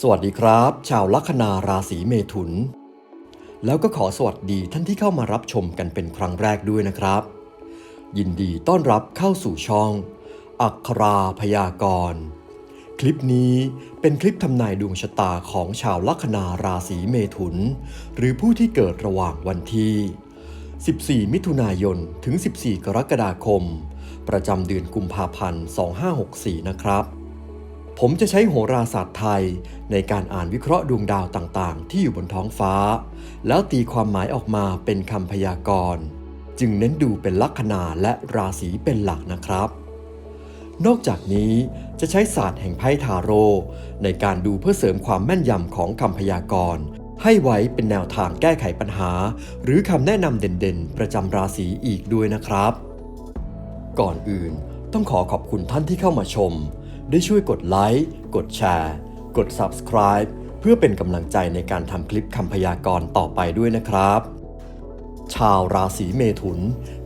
สวัสดีครับ ชาวลัคนาราศีเมถุน แล้วก็ขอสวัสดีท่านที่เข้ามารับชมกันเป็นครั้งแรกด้วยนะครับ ยินดีต้อนรับเข้าสู่ช่อง อัคราพยากรณ์คลิปนี้เป็นคลิปทำนายดวงชะตาของชาวลัคนาราศีเมถุน หรือผู้ที่เกิดระหว่างวันที่ 14 มิถุนายนถึง 14 กรกฎาคม ประจำเดือนกุมภาพันธ์ 2564 นะครับ ผมจะใช้โหราศาสตร์ไทยในการอ่านวิเคราะห์ดวงดาวต่างๆ ที่อยู่บนท้องฟ้า แล้วตีความหมายออกมาเป็นคำพยากรณ์ จึงเน้นดูเป็นลัคนาและราศีเป็นหลักนะครับนอกจากนี้จะใช้ศาสตร์แห่งไพ่ทาโร่ในการดูเพื่อเสริมความแม่นยำของคำพยากรณ์ ให้ไว้เป็นแนวทางแก้ไขปัญหา หรือคำแนะนำเด่นๆ ประจำราศีอีกด้วยนะครับ ก่อนอื่น ต้องขอขอบคุณท่านที่เข้ามาชม ได้ช่วยกดไลค์กดแชร์ กด Subscribe เพื่อเป็นกำลังใจในการทำคลิปคำพยากรณ์ต่อไปด้วยนะครับ ชาวราศีเมถุน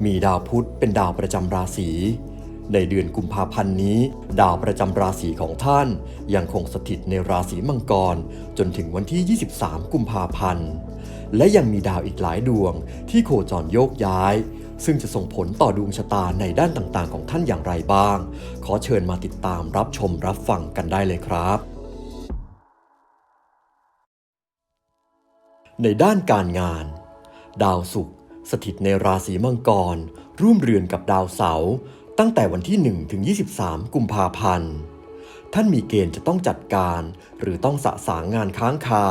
มีดาวพุธเป็นดาวประจำราศีในเดือนกุมภาพันธ์นี้ ดาวประจำราศีของท่าน ยังคงสถิตในราศีมังกร จนถึงวันที่ 23 กุมภาพันธ์ และยังมีดาวอีกหลายดวงที่โคจรโยกย้าย ซึ่งจะส่งผลต่อดวงชะตาในด้านต่างๆ ของท่านอย่างไรบ้าง ขอเชิญมาติดตามรับชมรับฟังกันได้เลยครับ ในด้านการงาน ดาวศุกร์สถิตในราศีมังกร ร่วมเรือนกับดาวเสาร์ตั้งแต่วันที่ 1 ถึง 23 กุมภาพันธ์ท่านมีเกณฑ์จะต้องจัดการ หรือต้องสะสางงานค้างคา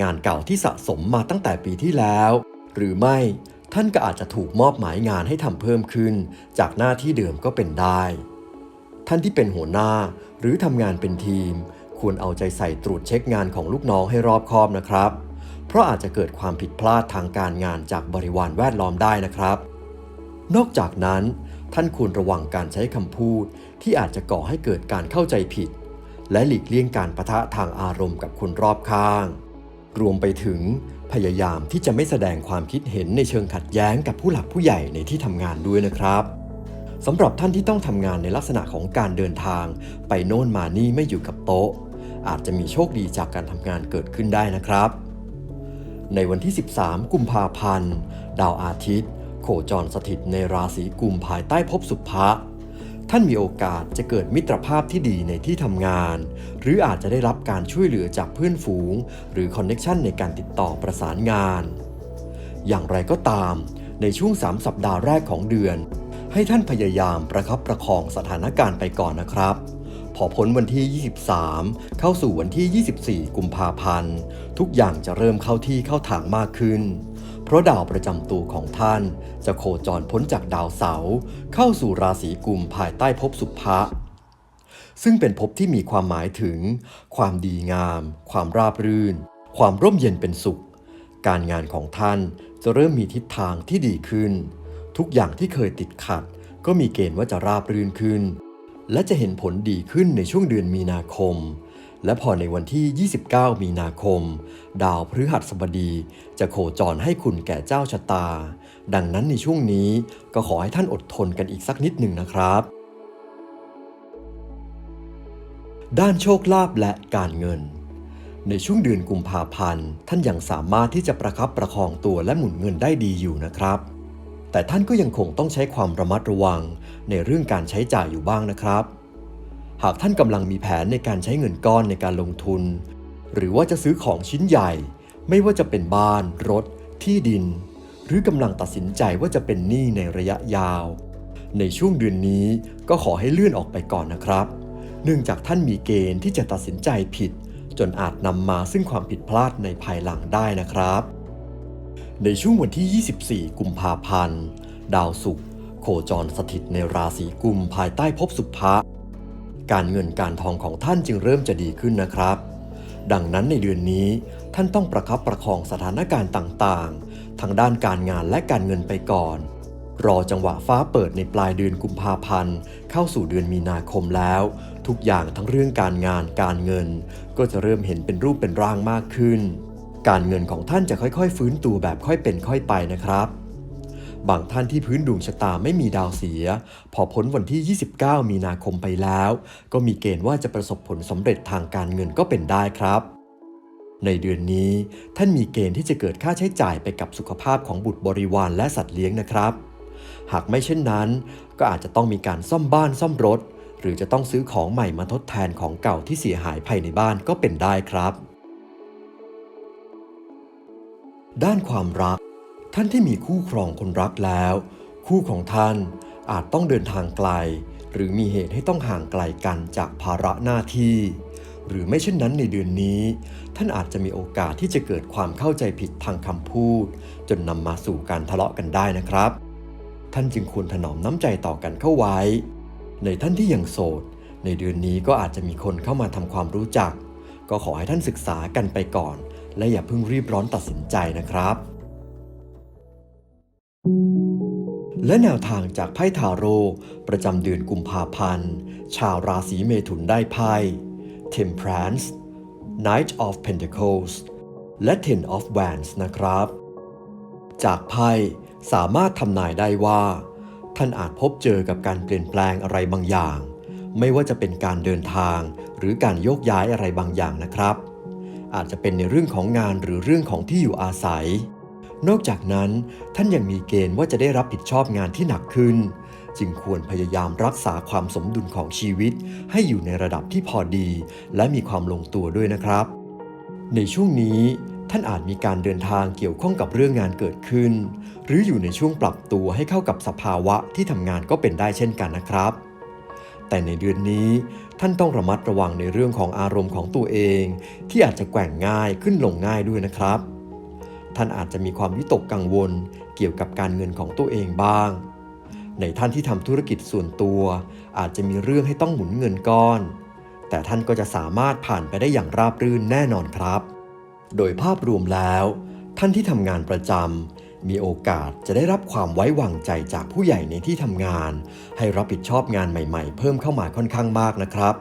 งานเก่าที่สะสมมาตั้งแต่ปีที่แล้ว หรือไม่ ท่านก็อาจจะถูกมอบหมายงานให้ทำเพิ่มขึ้น จากหน้าที่เดิมก็เป็นได้ ท่านที่เป็นหัวหน้าหรือทำงานเป็นทีม ควรเอาใจใส่ตรวจเช็คงานของลูกน้องให้รอบคอบนะครับ เพราะอาจจะเกิดความผิดพลาดทางการงานจากบริวารแวดล้อมได้นะครับ นอกจากนั้น ท่านควรระวังการใช้คำพูด ที่อาจจะก่อให้เกิดการเข้าใจผิด และหลีกเลี่ยงการประทะทางอารมณ์กับคนรอบข้าง รวมไปถึงพยายามที่จะไม่แสดงความคิดเห็นในเชิงขัดแย้งกับผู้หลักผู้ใหญ่ในที่ทำงานด้วยนะครับสำหรับท่านที่ต้องทำงานในลักษณะของการเดินทาง ไปโน่นมานี่ไม่อยู่กับโต๊ะ อาจจะมีโชคดีจากการทำงานเกิดขึ้นได้นะครับ ในวันที่ 13 กุมภาพันธ์ ดาวอาทิตย์ โคจรสถิตในราศีกุมภายใต้ภพสุภะ ท่านมีโอกาสจะเกิดมิตรภาพที่ดีในที่ทำงาน หรืออาจจะได้รับการช่วยเหลือจากเพื่อนฝูง หรือคอนเน็ชันในการติดต่อประสานงาน อย่างไรก็ตาม ในช่วง 3 สัปดาห์แรกของเดือน ให้ท่านพยายามประคับประคองสถานการณ์ไปก่อนนะครับพอพ้นวันที่ 23 เข้าสู่วันที่ 24 กุมภาพันธ์ ทุกอย่างจะเริ่มเข้าที่เข้าทางมากขึ้น เพราะดาวประจำตัวของท่าน จะโคจรพ้นจากดาวเสาร์เข้าสู่ราศีกุมภายใต้ภพสุภะซึ่งเป็นภพที่มีความหมายถึง ความดีงาม ความราบรื่น ความร่มเย็นเป็นสุข การงานของท่านจะเริ่มมีทิศทางที่ดีขึ้น ทุกอย่างที่เคยติดขัด ก็มีเกณฑ์ว่าจะราบรื่นขึ้น และจะเห็นผลดีขึ้นในช่วงเดือนมีนาคม และพอในวันที่ 29 มีนาคม ดาวพฤหัสบดีจะโคจรให้คุณแก่เจ้าชะตา ดังนั้นในช่วงนี้ก็ขอให้ท่านอดทนกันอีกสักนิดหนึ่งนะครับ ด้านโชคลาภและการเงิน ในช่วงเดือนกุมภาพันธ์ ท่านยังสามารถที่จะประคับประคองตัวและหมุนเงินได้ดีอยู่นะครับ แต่ท่านก็ยังคงต้องใช้ความระมัดระวังในเรื่องการใช้จ่ายอยู่บ้างนะครับ หากท่านกำลังมีแผนในการใช้เงินก้อนในการลงทุน หรือว่าจะซื้อของชิ้นใหญ่ ไม่ว่าจะเป็นบ้าน รถ ที่ดิน หรือกำลังตัดสินใจว่าจะเป็นหนี้ในระยะยาว ในช่วงเดือนนี้ก็ขอให้เลื่อนออกไปก่อนนะครับ เนื่องจากท่านมีเกณฑ์ที่จะตัดสินใจผิด จนอาจนำมาซึ่งความผิดพลาดในภายหลังได้นะครับ ในช่วงวันที่ 24 กุมภาพันธ์ ดาวศุกร์โคจรสถิตในราศีกุมภายใต้ภพสุภะ การเงินการทองของท่านจึงเริ่มจะดีขึ้นนะครับ ดังนั้นในเดือนนี้ท่านต้องประคับประคองสถานการณ์ต่างๆ ทางด้านการงานและการเงินไปก่อน รอจังหวะฟ้าเปิดในปลายเดือนกุมภาพันธ์ เข้าสู่เดือนมีนาคมแล้ว ทุกอย่างทั้งเรื่องการงานการเงิน ก็จะเริ่มเห็นเป็นรูปเป็นร่างมากขึ้น การเงินของท่านจะค่อยๆ ฟื้นตัวแบบค่อยเป็นค่อยไปนะครับ บางท่านที่พื้นดวงชะตาไม่มีดาวเสีย พอพ้นวันที่ 29 มีนาคมไปแล้ว ก็มีเกณฑ์ว่าจะประสบผลสำเร็จทางการเงินก็เป็นได้ครับในเดือนนี้ท่านมีเกณฑ์ที่จะเกิดค่าใช้จ่ายไปกับสุขภาพของบุตรบริวารและสัตว์เลี้ยงนะครับ หากไม่เช่นนั้น ก็อาจจะต้องมีการซ่อมบ้านซ่อมรถ หรือจะต้องซื้อของใหม่มาทดแทนของเก่าที่เสียหายภายในบ้านก็เป็นได้ครับ ด้านความรัก ท่านที่มีคู่ครองคนรักแล้ว คู่ของท่านอาจต้องเดินทางไกล หรือมีเหตุให้ต้องห่างไกลกันจากภาระหน้าที่ หรือไม่เช่นนั้นในเดือนนี้ ท่านอาจจะมีโอกาสที่จะเกิดความเข้าใจผิดทางคำพูด จนนำมาสู่การทะเลาะกันได้นะครับ ท่านจึงควรถนอมน้ำใจต่อกันเข้าไว้ ในท่านที่ยังโสด ในเดือนนี้ก็อาจจะมีคนเข้ามาทำความรู้จัก ก็ขอให้ท่านศึกษากันไปก่อน และอย่าเพิ่งรีบร้อนตัดสินใจนะครับ และแนวทางจากไพ่ทาโร่ประจำเดือนกุมภาพันธ์ ชาวราศีเมถุนได้ไพ่ Temperance Knight of Pentacles และ Ten of Wands นะครับ จากไพ่สามารถทำนายได้ว่า ท่านอาจพบเจอกับการเปลี่ยนแปลงอะไรบางอย่าง ไม่ว่าจะเป็นการเดินทาง หรือการโยกย้ายอะไรบางอย่างนะครับ อาจจะเป็นในเรื่องของงานหรือเรื่องของที่อยู่อาศัย นอกจากนั้นท่านยังมีเกณฑ์ว่าจะได้รับผิดชอบงานที่หนักขึ้น จึงควรพยายามรักษาความสมดุลของชีวิต ให้อยู่ในระดับที่พอดี และมีความลงตัวด้วยนะครับ ในช่วงนี้ท่านอาจมีการเดินทางเกี่ยวข้องกับเรื่องงานเกิดขึ้น หรืออยู่ในช่วงปรับตัวให้เข้ากับสภาวะที่ทำงานก็เป็นได้เช่นกันนะครับ แต่ในเดือนนี้ท่านต้องระมัดระวังในเรื่องของอารมณ์ของตัวเอง ที่อาจจะแกว่งง่ายขึ้นลงง่ายด้วยนะครับ ท่านอาจจะมีความวิตกกังวลเกี่ยวกับการเงินของตัวเองบ้าง ในท่านที่ทำธุรกิจส่วนตัว อาจจะมีเรื่องให้ต้องหมุนเงินก้อน แต่ท่านก็จะสามารถผ่านไปได้อย่างราบรื่นแน่นอนครับ โดยภาพรวมแล้ว ท่านที่ทำงานประจำมีโอกาสจะได้รับความไว้วางใจจากผู้ใหญ่ในที่ทำงาน ให้รับผิดชอบงานใหม่ ๆ เพิ่มเข้ามาค่อนข้างมากนะครับ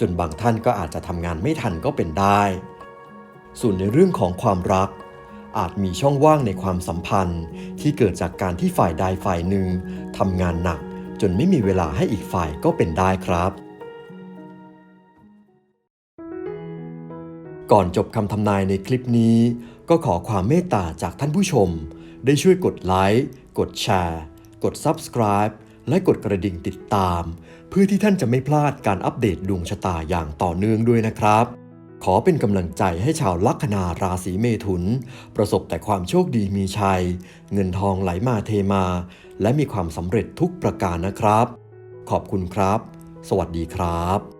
จนบางท่านก็อาจจะทำงานไม่ทันก็เป็นได้ ส่วนในเรื่องของความรัก อาจมีช่องว่างในความสัมพันธ์ ที่เกิดจากการที่ฝ่ายใดฝ่ายหนึ่งทำงานหนัก จนไม่มีเวลาให้อีกฝ่ายก็เป็นได้ครับ ก่อนจบคำทำนายในคลิปนี้ ก็ขอความเมตตาจากท่านผู้ชม ได้ช่วยกดไลค์กดแชร์กด Subscribe และกดกระดิ่งติดตาม เพื่อที่ท่านจะไม่พลาดการอัปเดตดวงชะตาอย่างต่อเนื่องด้วยนะครับ ขอเป็นกำลังใจให้ชาวลัคนาราศีเมถุน ประสบแต่ความโชคดีมีชัย เงินทองไหลมาเทมา และมีความสำเร็จทุกประการนะครับ ขอบคุณครับ สวัสดีครับ